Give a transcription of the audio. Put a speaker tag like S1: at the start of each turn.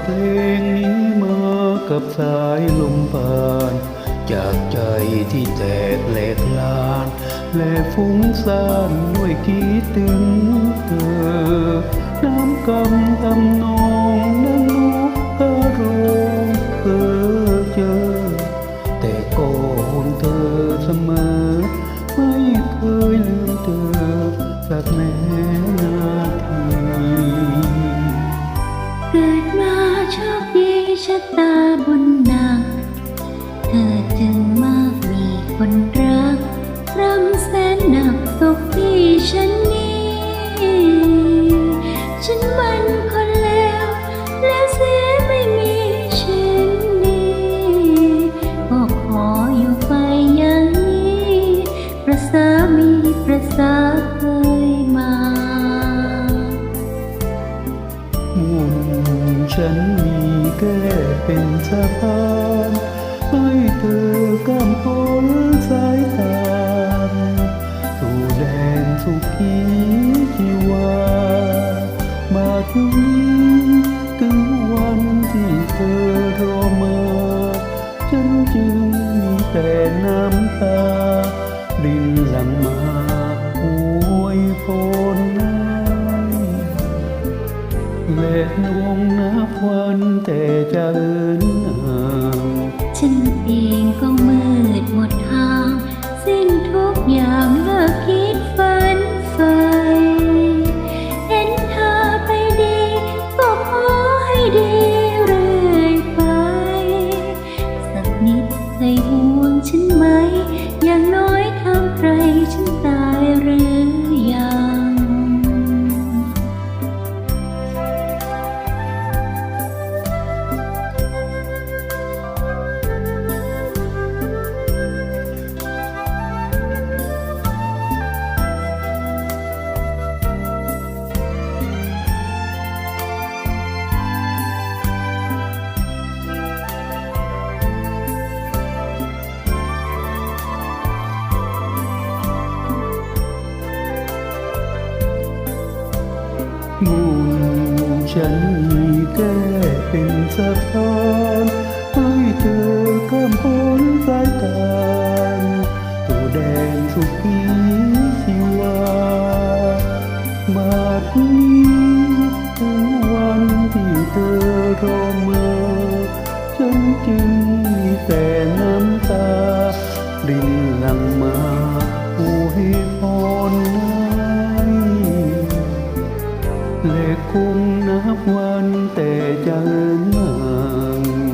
S1: เพลงนี้มากับสายลมผ่าน จากใจที่แตกแหลกลาน และฟุ้งซ่านด้วยคิดถึงเธอ น้ำกำทำนอง กิ
S2: ดมาโชคดีชะตาบุญหนัก เธอจึงมากมีคนรักรำแสนหนักตกที่ฉันนี้ ฉันมันคนแล้ว แล้วเสียไม่มีฉันนี้ก็ขออยู่ไปอย่างนี้ ประสามีประสาเคย มา
S1: มุ่นฉันมีแค่เป็นสะพานให้เธอก้ามพ้นสาย และวงนับวันแต่จะเอินห่าง
S2: ฉันเองก็มืดหมดทาง สิ้นทุกอย่างเลิกคิดฝันใฝ่เห็นเธอไปดีก็ขอให้ดีเรื่อยไป สักนิดเคยห่วงฉันไหมอย่าง
S1: บุญฉันมีแค่เป็นสะพานให้เธอข้ามพ้น เละคงนับวันแต่จะนาง